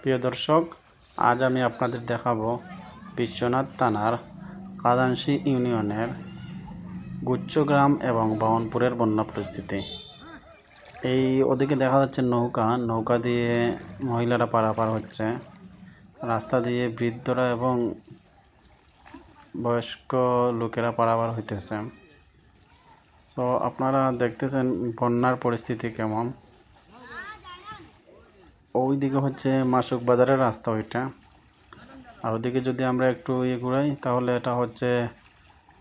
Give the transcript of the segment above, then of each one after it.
প্রিয় দর্শক, আজ আমি আপনাদের দেখাবো বিশ্বনাথ থানার কাদানশি ইউনিয়নের গুচ্ছগ্রাম এবং বাউনপুরের বন্যা পরিস্থিতি। এই ওদিকে দেখা যাচ্ছে নৌকা নৌকা দিয়ে মহিলারা পারাপার হচ্ছে। রাস্তা দিয়ে বৃদ্ধরা এবং বয়স্ক লোকেরা পারাপার হইতেছে। সো আপনারা দেখতেছেন বন্যার পরিস্থিতি কেমন? ওই দিকে হচ্ছে মাসুক বাজারের রাস্তা ওইটা। আর ওদিকে যদি আমরা একটু ইয়ে ঘুরাই, তাহলে এটা হচ্ছে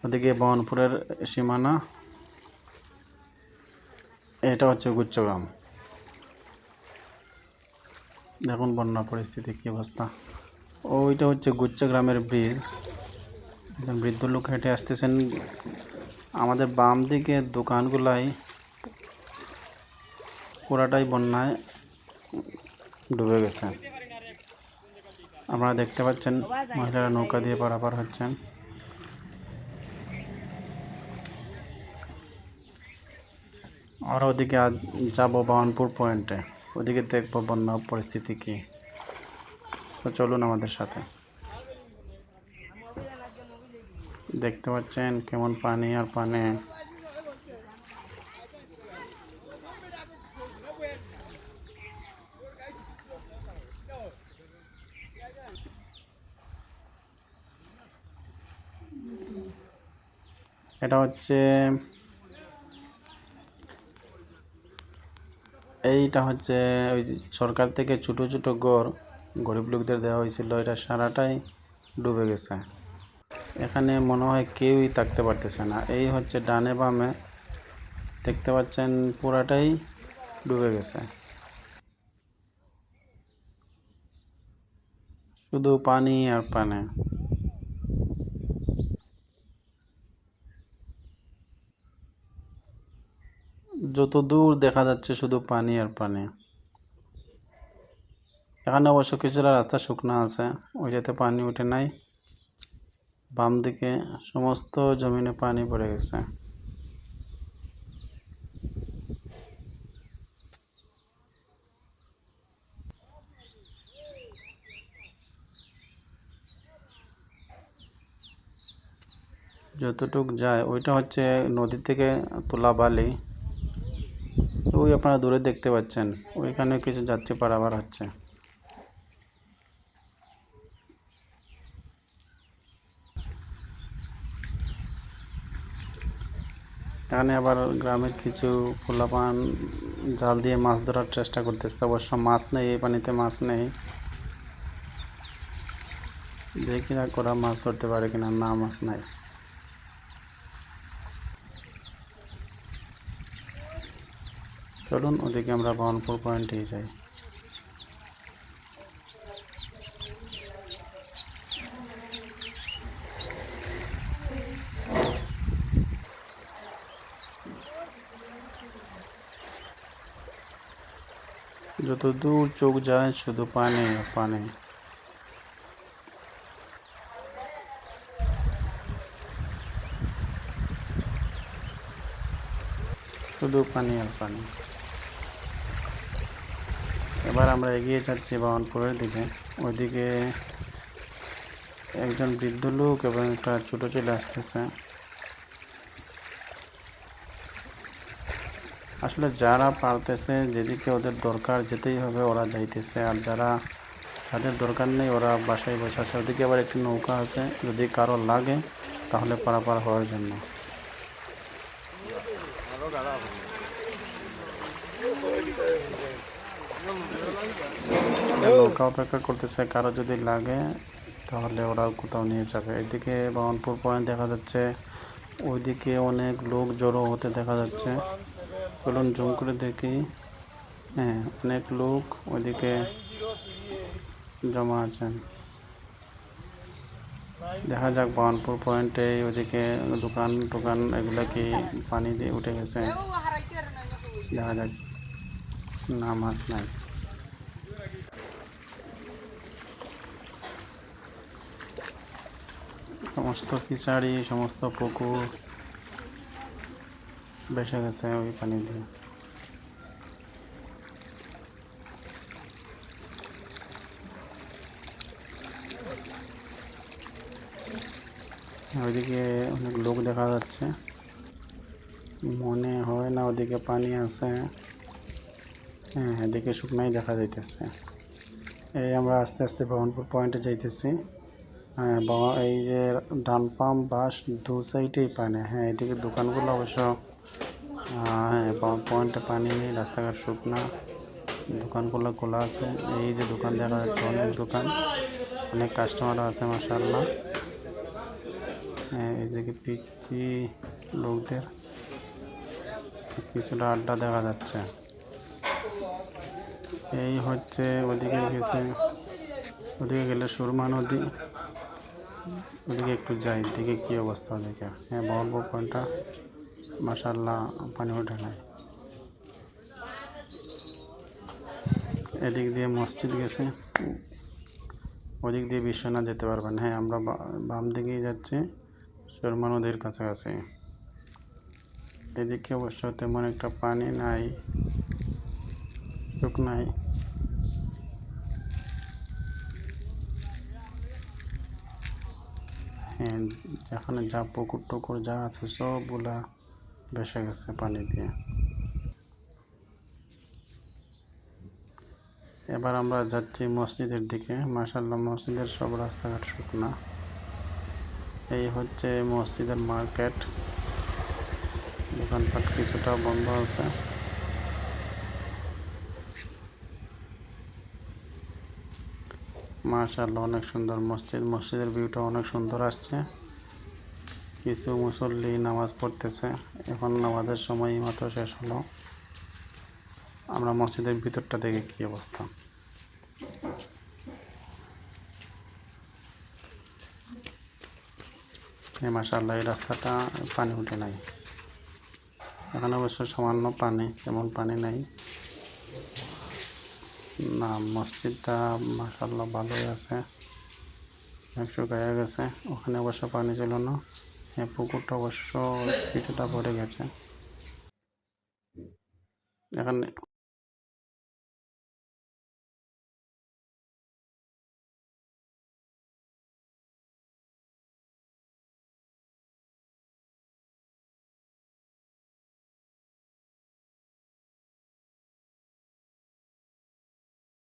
ওদিকে বহনপুরের সীমানা। এটা হচ্ছে গুচ্ছগ্রাম। দেখুন বন্যা পরিস্থিতি কী অবস্থা। ওইটা হচ্ছে গুচ্ছগ্রামের ব্রিজ। বৃদ্ধ লোক হেঁটে আসতেছেন। আমাদের বাম দিকে দোকানগুলাই পুরাটাই বন্যায়। ডুবে গেছে। আপনারা দেখতে পাচ্ছেন মহিলারা নৌকা দিয়ে পারাপার হচ্ছেন। আর ওদিকে যাব বাহনপুর পয়েন্টে। ওদিকে দেখব বন্যা পরিস্থিতি কি। তো চলুন আমাদের সাথে। দেখতে পাচ্ছেন কেমন পানি আর পানি এটা হচ্ছে এইটা হচ্ছে ওই সরকার থেকে ছোটো ছোটো ঘর গরিব লোকদের দেওয়া হয়েছিল, এটা সারাটাই ডুবে গেছে। এখানে মনে হয় কেউই থাকতে পারতেছে না। এই হচ্ছে ডানে বামে, দেখতে পাচ্ছেন পুরাটাই ডুবে গেছে। শুধু পানি আর পানি। যত দূর দেখা যাচ্ছে শুধু পানি আর পানি। এখানে অবশ্য কিছুটা রাস্তা শুকনো আছে, ওইটাতে পানি উঠে নাই। বাম দিকে সমস্ত জমিনে পানি পড়ে গেছে। যতটুক যায়, ওইটা হচ্ছে নদী থেকে তোলা বালি। ওই আপনারা দূরে দেখতে পাচ্ছেন। ওইখানে কিছু যাত্রী পারাবার হচ্ছে। এখানে আবার গ্রামের কিছু পোলাপান জাল দিয়ে মাছ ধরার চেষ্টা করতেছে। অবশ্য মাছ নেই, এই পানিতে মাছ নেই। দেখি না ওরা মাছ ধরতে পারে কিনা, না মাছ নাই। চলুন, ওদিকে আমরা বাহনপুর পয়েন্টেই যাই। যত দূর চোখ যায়, শুধু পানি আর পানি। শুধু পানি আর পানি। এবার আমরা এগিয়ে যাচ্ছি বাহনপুরের দিকে। ওইদিকে একজন বৃদ্ধ লোক এবং একটা ছোট ছেলে আসতেছে। আসলে যারা পারতেছে, যেদিকে ওদের দরকার যেতেই হবে, ওরা যাইতেছে। আর যারা যাদের দরকার নেই, ওরা বাসায় বসে আছে। ওদিকে আবার একটি নৌকা আছে। যদি কারও লাগে, তাহলে পারাপার হওয়ার জন্য। নৌকা অপেক্ষা করতেছে, কারও যদি লাগে, তাহলে ওরা কোথাও নিয়ে যাবে। এদিকে বামনপুর পয়েন্ট দেখা যাচ্ছে, ওইদিকে অনেক লোক জড়ো হতে দেখা যাচ্ছে। চলুন জুম করে দেখি। হ্যাঁ অনেক লোক ওইদিকে জমা আছেন। দেখা যাক বাহনপুর পয়েন্টে ওইদিকে দোকান টোকান এগুলা কি পানি দিয়ে উঠে গেছে। দেখা যাক। নামাজ নাই। সমস্ত ফিচারি সমস্ত পুকুর বেসে গেছে ওই পানি দিয়ে। ওইদিকে অনেক লোক দেখা যাচ্ছে। মনে হয় না ওদিকে পানি আছে। হ্যাঁ এদিকে শুকনাই দেখা যাইতেছে। এই আমরা আস্তে আস্তে ভবনপুর পয়েন্টে যাইতেছি। হ্যাঁ এই যে ডান পাম্প বাস দু সাইডেই পানি। হ্যাঁ এদিকে দোকানগুলো অবশ্য হ্যাঁ পয়েন্টে পানি নেই, রাস্তাঘাট শুকনা দোকানগুলো খোলা আছে। এই যে দোকান দেখা যাচ্ছে অনেক দোকান, অনেক কাস্টমার আছে মাসাল্লাহ হ্যাঁ এই যে কি পিচ্ছি লোকদের, কিছুটা আড্ডা দেখা যাচ্ছে। এই হচ্ছে ওদিকে গেছে, ওদিকে গেলে সুরমা নদী। ওদিকে একটু যাই দিকে কি অবস্থা ওদিকে। হ্যাঁ বহরপুর পয়েন্টটা মাসাল্লাহ পানি ওঠে নাই। এদিক দিয়ে মসজিদ গেছে, ওদিক দিয়ে বিশ্বনাথ যেতে পারবেন। হ্যাঁ আমরা বাম দিকেই যাচ্ছি, সুরমা নদীর কাছাকাছি। এদিকে অবশ্য তেমন একটা পানি নাই। শুকনাই হ্যাঁ যেখানে যা পুকুর টুকুর যা আছে সবগুলা বেসে গেছে পানি দিয়ে। এবার আমরা যাচ্ছি মসজিদের দিকে। মাসাল্লাহ মসজিদের সব রাস্তাঘাট শুকনা। এই হচ্ছে মসজিদের মার্কেট। দোকানপাট কিছুটা বন্ধ আছে। মাশাআল্লাহ, অনেক সুন্দর মসজিদ। মসজিদের ভিউটা অনেক সুন্দর আসছে। কিছু মুসল্লি নামাজ পড়তেছে। এখন নামাজের সময় মাত্র শেষ হলো। আমরা মসজিদের ভিতরটা দেখে কি অবস্থা। এই মাশাআল্লাহ, এই রাস্তাটা পানি উঠে নাই। এখানে অবশ্য সামান্য পানি, তেমন পানি নাই। না, মসজিদটা মাসাল্লাহ ভালোই আছে। একশো গায়ে গেছে, ওখানে অবশ্য পানি ছিল না। হ্যাঁ পুকুরটা অবশ্য কিছুটা ভরে গেছে। এখানে